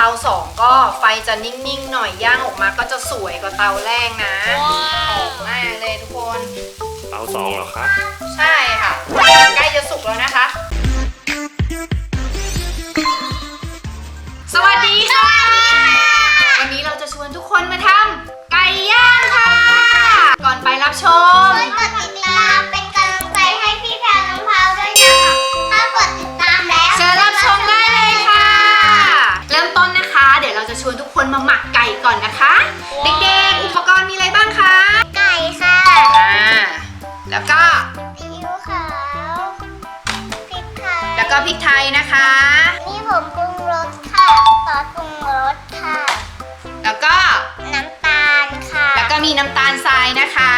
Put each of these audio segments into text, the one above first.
เตาสองก็ไฟจะนิ่งๆหน่อยย่างออกมาก็จะสวยกว่าเตาแรกนะหอมมากเลยทุกคน เตาสองเหรอครับ ใช่ค่ะ ใกล้จะสุกแล้วนะคะ สวัสดีค่ะ วันนี้เราจะชวนทุกคนมาทำไก่ย่างค่ะ ก่อนไปรับชม ช่วยกดติดตามเป็นกำลังใจให้พี่แพรน้องพาวด้วยนะคะ ถ้ากดติดตามแล้วเชิญรับชมได้เลยค่ะเริ่ม ต้นนะคะ เดี๋ยวเราจะชวนทุกคนมาหมักไก่ก่อนนะคะ เด็กๆ อุปกรณ์มีอะไรบ้างคะไก่ค่ะอ่าแล้วก็ซีอิ๊วขาวพริกไทยแล้วก็พริกไทยนะคะ นี่ผมปรุงรสค่ะซอสปรุงรสค่ะ แล้วก็น้ำตาลค่ะ แล้วก็มีน้ำตาลทรายนะคะ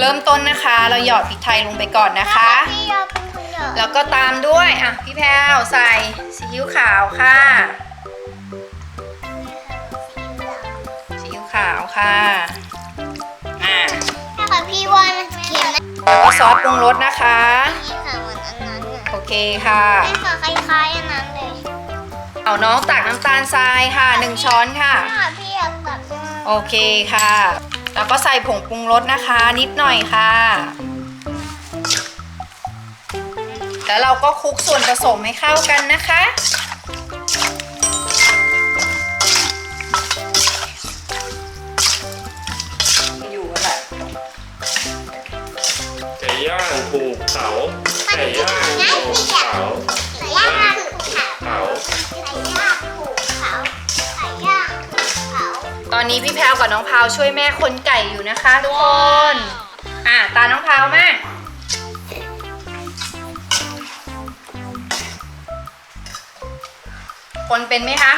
เริ่มต้นนะคะ เราหยอดพริกไทยลงไปก่อนนะคะ พี่ยอเป็นคนหยอดแล้วก็ตามด้วยอะพี่แพรวใส่ซีอิ๊วขาวค่ะ ค่ะอ่าถ้ากับพี่ว่ามันเค็มนะแล้วก็ซอสปรุงรสนะคะ นี่ค่ะเหมือนอันนั้นน่ะโอเคค่ะนี่ค่ะคล้ายๆอันนั้นเลยเอาน้องตักน้ำตาลทรายค่ะหนึ่งช้อนค่ะถ้าพี่อยากตัดยังไงโอเคค่ะ แล้วก็ใส่ผงปรุงรสนะคะ นิดหน่อยค่ะ แล้วเราก็คลุกส่วนผสมให้เข้ากันนะคะ นนี้พี่แพวกับน้องพาวช่วยแม่คนไก่อยู่นะคะทุกคน อะตาน้องพาวมาคนเป็นไหมคะ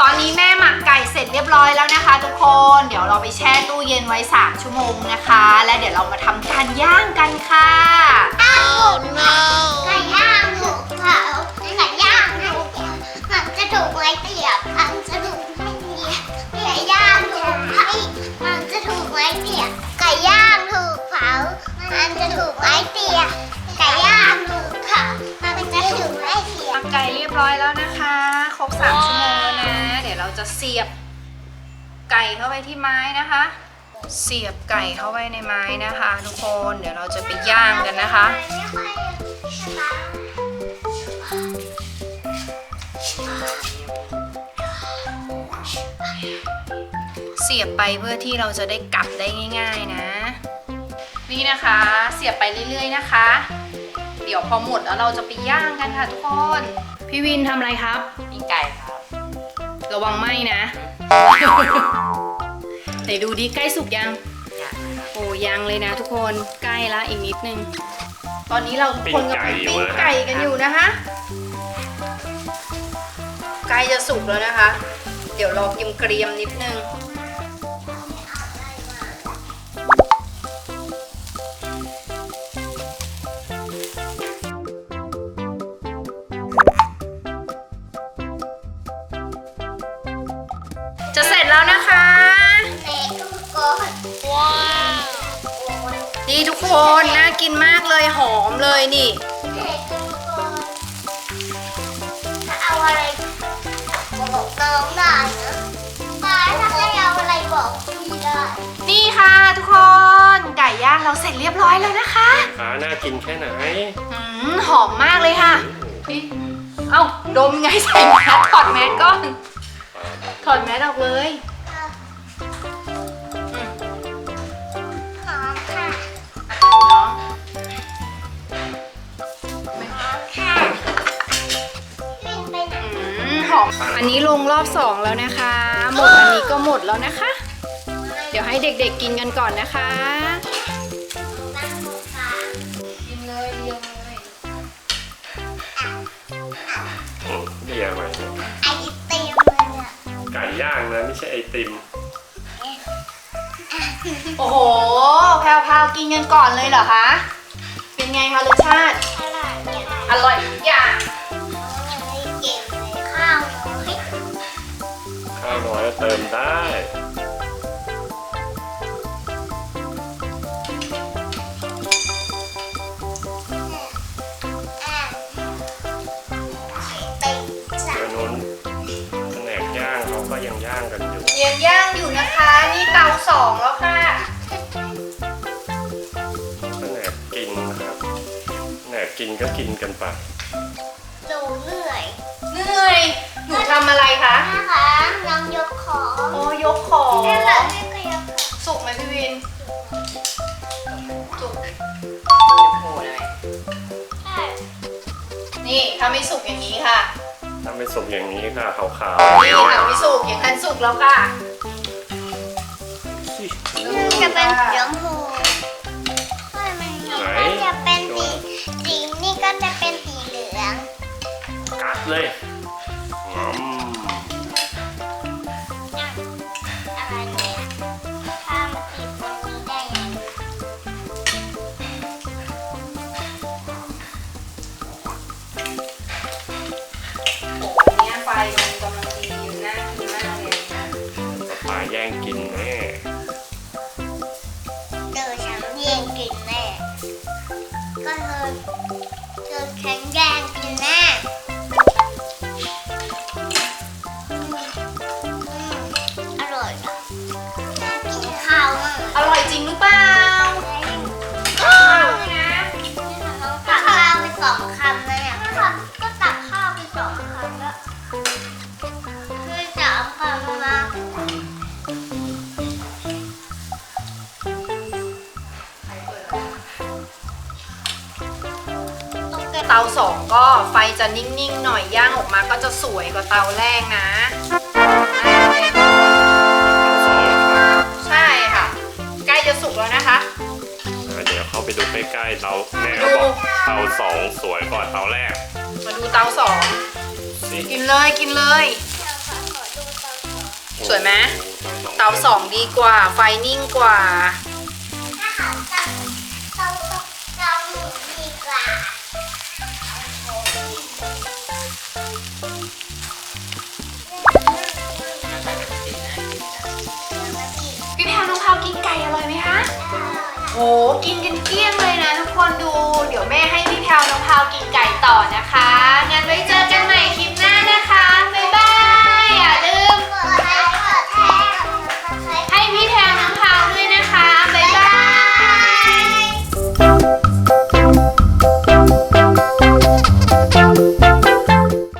ตอนนี้แม่หมักไก่เสร็จเรียบร้อยแล้วนะคะ ทุกคน เดี๋ยวเราไปแช่ตู้เย็นไว้ 3 ชั่วโมงนะคะ และเดี๋ยวเรามาทำการย่างกันค่ะไก่ ย่างถูกเผา มันจะถูกไม้เตียไก่ย่างถูกเผา มันจะถูกไม้เตียทำไก่เรียบร้อยแล้วนะคะ ครบ3ชั่วโมงแล้วนะ เดี๋ยวเราจะเสียบ ไก่เข้าไปที่ไม้นะคะ เสียบไก่เข้าไปในไม้นะคะ ทุกคน เดี๋ยวเราจะไปย่างกันนะคะไม่ค่อย สบายเสียบไปเพื่อที่เราจะได้กลับได้ง่าย ๆนะ นี่นะคะ เสียบไปเรื่อย ๆนะคะ เดี๋ยวพอหมดแล้วเราจะไปย่างกันค่ะทุกคนพี่วินทำอะไรครับยิงไก่ครับ ระวังไหม้นะไหนดูดิใกล้สุกยังโอ้ยังเลยนะทุกคนใกล้ละอีกนิดนึง ตอนนี้เราคนกำลังปิ้งไก่กันอยู่นะคะใกล้จะสุกแล้วนะคะ เดี๋ยวรอกิมเกรียมๆนิดนึง นี่ทุกคนน่ากินมากเลยหอมเลยนี่เตะทุกคนถ้าเอาอะไรบอกน้องได้นะป้าถ้าจะเอาอะไรบอกพี่ได้นี่ค่ะทุกคนไก่ย่างเราเสร็จเรียบร้อยแล้วนะคะขาน่ากินแค่ไหนอืมหอมมากเลยค่ะพี่เอ้าดมไงใส่แมสถอดแมสก่อนถอดแมสออกเลย อมอันนี้ลงรอบสองแล้วนะคะ หมดอันนี้ก็หมดแล้วนะคะ เดี๋ยวให้เด็กๆกินกันก่อนนะคะนั่งตรงกลางกินเลยเรียงเลยอืมเรียกมาไอติมเลยเนี่ยไก่ย่างนะไม่ใช่ไอติม โอ้โห แพรวๆกินกันก่อนเลยเหรอคะ เป็นไงคะรสชาติ อร่อยเนี่ยอร่อยทุกอย่าง เติมได้ นุนแผนกย่เขาก็ยังย่างกันอยู่ ยังย่างอยู่นะคะ นี่เตาสองแล้วค่ะ แผนกกินนะครับ แผนกกินก็กินกันไป หนูเหนื่อยเหนื่อย หนูทำอะไรคะ นะคะลองยก นี่ถ้าไม่สุกอย่างนี้ค่ะถ้าไม่สุกอย่างนี้ค่ะขาวนี่ค่ะไม่สุกอย่างนั้นสุกแล้วค่ะจะเป็นสีชมพูใช่มันก็จะเป็นสีสีนี่ก็จะเป็นสีเหลืองๆกัดเลย ป เตาสองก็ไฟจะนิ่งๆหน่อยย่างออกมาก็จะสวยกว่าเตาแรกนะใช่ค่ะ ใกล้จะสุกแล้วนะคะเอาเดี๋ยวเข้าไปดูใกล้ๆเตาแม่ก็บอกเตาสองสวยกว่าเตาแรก มาดูเตาสองสิกินเลยกินเลยสวยไหมเตาสองดีกว่า ไฟนิ่งกว่าถ้า โอ้กินกันเกลี้ยงเลยนะทุกคนดู เดี๋ยวแม่ให้พี่แพลวน้องพาวกินไก่ต่อนะคะ งั้นไว้เจอกันใหม่คลิปหน้า